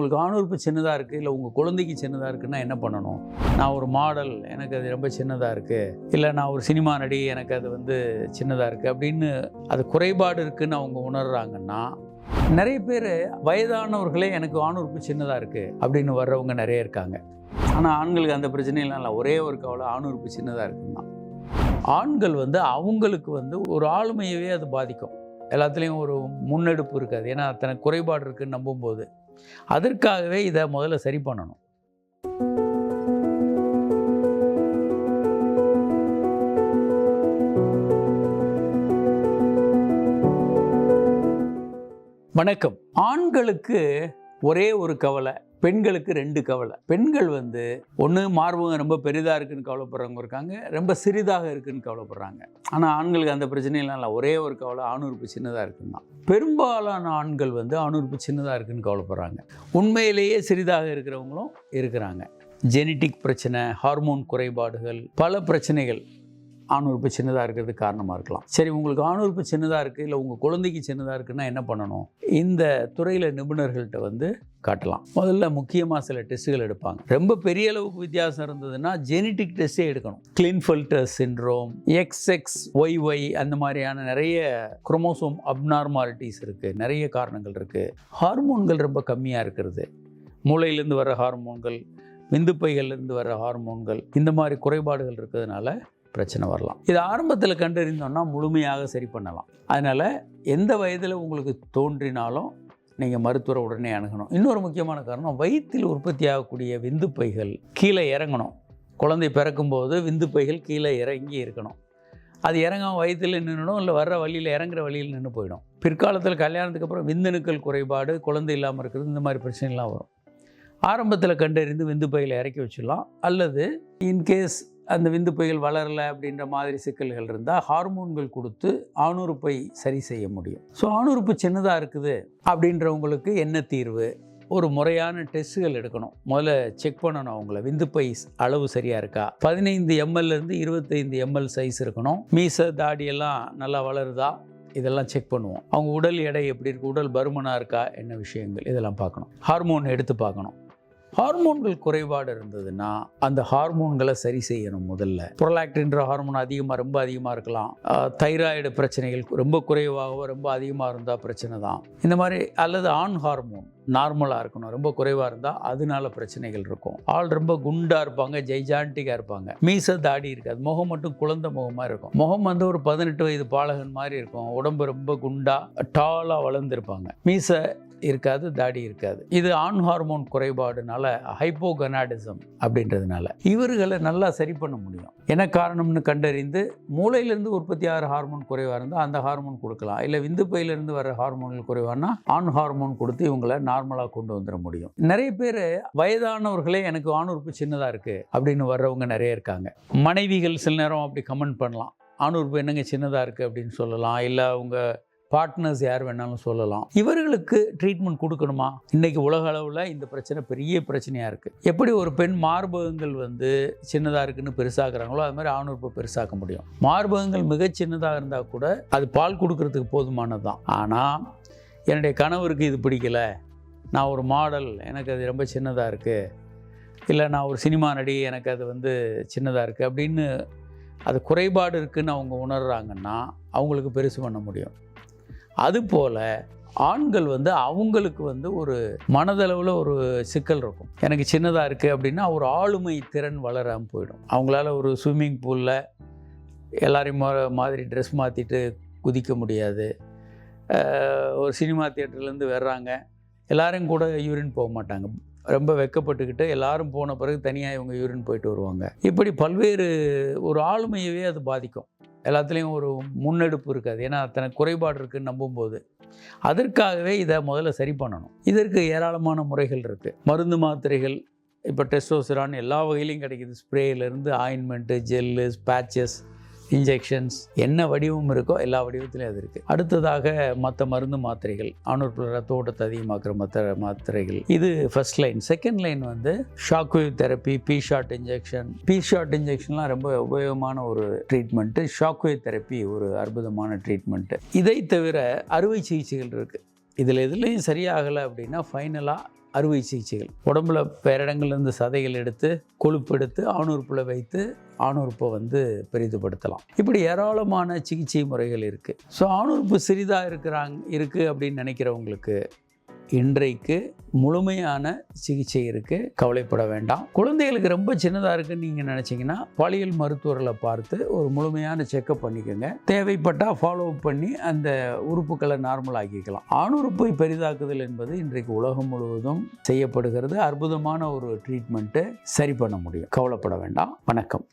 உங்களுக்கு ஆணுறுப்பு சின்னதாக இருக்குது இல்லை உங்கள் குழந்தைக்கு சின்னதாக இருக்குன்னா என்ன பண்ணணும்? நான் ஒரு மாடல் எனக்கு அது ரொம்ப சின்னதாக இருக்குது இல்லை நான் ஒரு சினிமா நடி எனக்கு அது வந்து சின்னதாக இருக்குது அப்படின்னு அது குறைபாடு இருக்குன்னு அவங்க உணர்கிறாங்கன்னா நிறைய பேர் வயதானவர்களே எனக்கு ஆணுறுப்பு சின்னதாக இருக்குது அப்படின்னு வர்றவங்க நிறைய இருக்காங்க. ஆனால் ஆண்களுக்கு அந்த பிரச்சனையெல்லாம் இல்லை. ஒரே ஒரு கவலை ஆணுறுப்பு சின்னதாக இருக்குன்னா. ஆண்கள் வந்து அவங்களுக்கு வந்து ஒரு ஆளுமையவே அது பாதிக்கும். எல்லாத்துலேயும் ஒரு முன்னெடுப்பு இருக்காது. ஏன்னா அத்தனை குறைபாடு இருக்குன்னு நம்பும்போது. அதற்காகவே இதை முதல்ல சரி பண்ணணும். வணக்கம். ஆண்களுக்கு ஒரே ஒரு கவலை. பெண்களுக்கு ரெண்டு கவலை. பெண்கள் வந்து ஒன்று மார்பகம் ரொம்ப பெரிதாக இருக்குன்னு கவலைப்படுறவங்க இருக்காங்க ரொம்ப சிறிதாக இருக்குன்னு கவலைப்படுறாங்க. ஆனால் ஆண்களுக்கு அந்த பிரச்சனையெல்லாம் இல்லை. ஒரே ஒரு கவலை ஆணுறுப்பு சின்னதாக இருக்குன்னு தான் பெரும்பாலான ஆண்கள் வந்து ஆணுறுப்பு சின்னதாக இருக்குன்னு கவலைப்படுறாங்க. உண்மையிலேயே சிறிதாக இருக்கிறவங்களும் இருக்கிறாங்க. ஜெனட்டிக் பிரச்சனை ஹார்மோன் குறைபாடுகள் பல பிரச்சனைகள் ஆணுறுப்பு சின்னதாக இருக்கிறதுக்கு காரணமாக இருக்கலாம். சரி உங்களுக்கு ஆணுறுப்பு சின்னதாக இருக்குது இல்லை உங்கள் குழந்தைக்கு சின்னதாக இருக்குன்னா என்ன பண்ணணும்? இந்த துறையில் நிபுணர்கள்ட்ட வந்து காட்டலாம். முதல்ல முக்கியமாக சில டெஸ்ட்டுகள் எடுப்பாங்க. ரொம்ப பெரிய அளவுக்கு வித்தியாசம் இருந்ததுன்னா ஜெனட்டிக் டெஸ்ட்டே எடுக்கணும். Klinefelter syndrome X Y Y அந்த மாதிரியான நிறைய குரோமோசோம் அப்நார்மாலிட்டிஸ் இருக்குது நிறைய காரணங்கள் இருக்குது ஹார்மோன்கள் ரொம்ப கம்மியாக இருக்கிறது. மூளையிலேருந்து வர ஹார்மோன்கள் விந்துப்பைகள்லேருந்து வர ஹார்மோன்கள் இந்த மாதிரி குறைபாடுகள் இருக்கிறதுனால பிரச்சனை வரலாம். இது ஆரம்பத்தில் கண்டறிந்தோம்னா முழுமையாக சரி பண்ணலாம். அதனால் எந்த வயதில் உங்களுக்கு தோன்றினாலும் நீங்கள் மருத்துவரை உடனே அணுகணும். இன்னொரு முக்கியமான காரணம் வயிற்றில் உற்பத்தி ஆகக்கூடிய விந்துப்பைகள் கீழே இறங்கணும். குழந்தை பிறக்கும்போது விந்துப்பைகள் கீழே இறங்கி இருக்கணும். அது இறங்காம வயிற்றில் நின்றுடும் இல்லை வர்ற வழியில் இறங்குற வழியில் நின்று போயிடும். பிற்காலத்தில் கல்யாணத்துக்கு அப்புறம் விந்தணுக்கள் குறைபாடு குழந்தை இல்லாமல் இருக்கிறது இந்த மாதிரி பிரச்சனைலாம் வரும். ஆரம்பத்தில் கண்டறிந்து விந்துப்பைகளை இறக்கி வச்சிடலாம். அல்லது இன்கேஸ் அந்த விந்துப்பைகள் வளரலை அப்படின்ற மாதிரி சிக்கல்கள் இருந்தால் ஹார்மோன்கள் கொடுத்து ஆணுறுப்பை சரி செய்ய முடியும். ஸோ ஆணுறுப்பு சின்னதாக இருக்குது அப்படின்றவங்களுக்கு என்ன தீர்வு? ஒரு முறையான டெஸ்ட்டுகள் எடுக்கணும். முதல்ல செக் பண்ணணும் அவங்கள. விந்துப்பை அளவு சரியாக இருக்கா? பதினைந்து எம்எல்லேருந்து இருபத்தைந்து எம்எல் சைஸ் இருக்கணும். மீச தாடியெல்லாம் நல்லா வளருதா? இதெல்லாம் செக் பண்ணுவோம். அவங்க உடல் எடை எப்படி இருக்குது உடல் பருமனாக இருக்கா? என்ன விஷயங்கள்? இதெல்லாம் பார்க்கணும். ஹார்மோன் எடுத்து பார்க்கணும். ஹார்மோன்கள் குறைபாடு இருந்ததுன்னா அந்த ஹார்மோன்களை சரி செய்யணும் முதல்ல. புரலாக்டின்ற ஹார்மோன் அதிகமாக ரொம்ப அதிகமாக இருக்கலாம். தைராய்டு பிரச்சனைகள் ரொம்ப குறைவாகவோ ரொம்ப அதிகமாக இருந்தால் பிரச்சனை தான். இந்த மாதிரி அல்லது ஆண் ஹார்மோன் நார்மலாக இருக்கணும் ரொம்ப குறைவாக இருந்தால் அதனால பிரச்சனைகள் இருக்கும். ஆள் ரொம்ப குண்டாக இருப்பாங்க ஜெய்ஜாண்டிக்காக இருப்பாங்க. மீச தாடி இருக்காது. முகம் மட்டும் குழந்தை முகமாக இருக்கும். முகம் வந்து ஒரு பதினெட்டு வயது பாலகன் மாதிரி இருக்கும். உடம்பு ரொம்ப குண்டாக டாலாக வளர்ந்துருப்பாங்க. மீசை இருக்காது தாடி இருக்காது. இது ஆண் ஹார்மோன் குறைபாடுனால ஹைப்போகனாடிசம் அப்படின்றதுனால. இவர்களை நல்லா சரி பண்ண முடியும். என்ன காரணம்னு கண்டறிந்து மூளையிலேருந்து உற்பத்தி ஆகிற ஹார்மோன் குறைவாக இருந்தால் அந்த ஹார்மோன் கொடுக்கலாம். இல்லை விந்துப்பையிலேருந்து வர ஹார்மோன்கள் குறைவானா ஆண் ஹார்மோன் கொடுத்து இவங்களை நார்மலாக கொண்டு வந்துட முடியும். நிறைய பேர் வயதானவர்களே எனக்கு ஆணுறுப்பு சின்னதாக இருக்குது அப்படின்னு வர்றவங்க நிறைய இருக்காங்க. மனைவிகள் சில நேரம் அப்படி கமெண்ட் பண்ணலாம். ஆணுறுப்பு என்னங்க சின்னதாக இருக்குது அப்படின்னு சொல்லலாம். இல்லை அவங்க பார்ட்னர்ஸ் யார் வேணாலும் சொல்லலாம். இவர்களுக்கு ட்ரீட்மெண்ட் கொடுக்கணுமா? இன்றைக்கி உலக அளவில் இந்த பிரச்சனை பெரிய பிரச்சனையாக இருக்குது எப்படி ஒரு பெண் மார்பகங்கள் வந்து சின்னதாக இருக்குன்னு பெருசாக்குறாங்களோ அது மாதிரி ஆணுறுப்பு பெருசாக்க முடியும். மார்பகங்கள் மிக சின்னதாக இருந்தால் கூட அது பால் கொடுக்கறதுக்கு போதுமானது தான் ஆனால் என்னுடைய கணவருக்கு இது பிடிக்கல. நான் ஒரு மாடல் எனக்கு அது ரொம்ப சின்னதாக இருக்குது இல்லை நான் ஒரு சினிமா நடி எனக்கு அது வந்து சின்னதாக இருக்குது அப்படின்னு அது குறைபாடு இருக்குதுன்னு அவங்க உணர்கிறாங்கன்னா அவங்களுக்கு பெருசு பண்ண முடியும். அதுபோல் ஆண்கள் வந்து அவங்களுக்கு வந்து ஒரு மனதளவில் ஒரு சிக்கல் இருக்கும். எனக்கு சின்னதாக இருக்குது அப்படின்னா ஒரு ஆளுமை திறன் வளராமல் போயிடும். அவங்களால ஒரு ஸ்விம்மிங் பூலில் எல்லாரையும் மாதிரி ட்ரெஸ் மாற்றிட்டு குதிக்க முடியாது. ஒரு சினிமா தியேட்டர்லேருந்து வர்றாங்க. எல்லாரும் கூட யூரின் போக மாட்டாங்க. ரொம்ப வெக்கப்பட்டுக்கிட்டு எல்லாரும் போன பிறகு தனியாக இவங்க யூரின் போயிட்டு வருவாங்க. இப்படி பல்வேறு ஒரு ஆளுமையவே அது பாதிக்கும். எல்லாத்துலேயும் ஒரு முன்னெடுப்பு இருக்காது. ஏன்னா அத்தனை குறைபாடு இருக்குன்னு நம்பும்போது. அதற்காகவே இதை முதல்ல சரி பண்ணணும். இதற்கு ஏராளமான முறைகள் இருக்குது மருந்து மாத்திரைகள் இப்போ டெஸ்டோசிரான் எல்லா வகையிலையும் கிடைக்குது. ஸ்ப்ரேயிலேருந்து ஆயின்மெண்ட்டு ஜெல்லு பேச்சஸ் இன்ஜெக்ஷன்ஸ் என்ன வடிவம் இருக்கோ எல்லா வடிவத்திலையும் அது இருக்குது அடுத்ததாக மற்ற மருந்து மாத்திரைகள் ஆணுறுப்பு ரத்த ஓட்டத்தை அதிகமாக்குற மற்ற மாத்திரைகள். இது ஃபர்ஸ்ட் லைன் செகண்ட் லைன் வந்து shockwave therapy P shot injection P shot இன்ஜெக்ஷன்லாம் ரொம்ப உபயோகமான ஒரு ட்ரீட்மெண்ட்டு ஷாக்வேவ் தெரப்பி ஒரு அற்புதமான ட்ரீட்மெண்ட்டு இதை தவிர அறுவை சிகிச்சைகள் இருக்குது இதில் எதுலேயும் சரியாகலை அப்படின்னா ஃபைனலாக அறுவை சிகிச்சைகள். உடம்புல பேரிடங்கள்லேருந்து சதைகள் எடுத்து கொழுப்பு எடுத்து ஆணுறுப்பில் வைத்து ஆணுறுப்பை வந்து பெரிதுபடுத்தலாம். இப்படி ஏராளமான சிகிச்சை முறைகள் இருக்குது ஸோ ஆணுறுப்பு சிறிதாக இருக்கிறாங்க இருக்குது அப்படின்னு நினைக்கிறவங்களுக்கு இன்றைக்கு முழுமையான சிகிச்சை இருக்குது கவலைப்பட வேண்டாம். குழந்தைகளுக்கு ரொம்ப சின்னதாக இருக்குன்னு நீங்கள் நினச்சிங்கன்னா பாலியல் மருத்துவர்களை பார்த்து ஒரு முழுமையான செக்கப் பண்ணிக்கோங்க. தேவைப்பட்டால் ஃபாலோ பண்ணி அந்த உறுப்புகளை நார்மல் ஆக்கிக்கலாம். ஆணுறுப்பை பெரிதாக்குதல் என்பது இன்றைக்கு உலகம் முழுவதும் செய்யப்படுகிறது. அற்புதமான ஒரு ட்ரீட்மெண்ட்டு சரி பண்ண முடியும். கவலைப்பட வேண்டாம். வணக்கம்.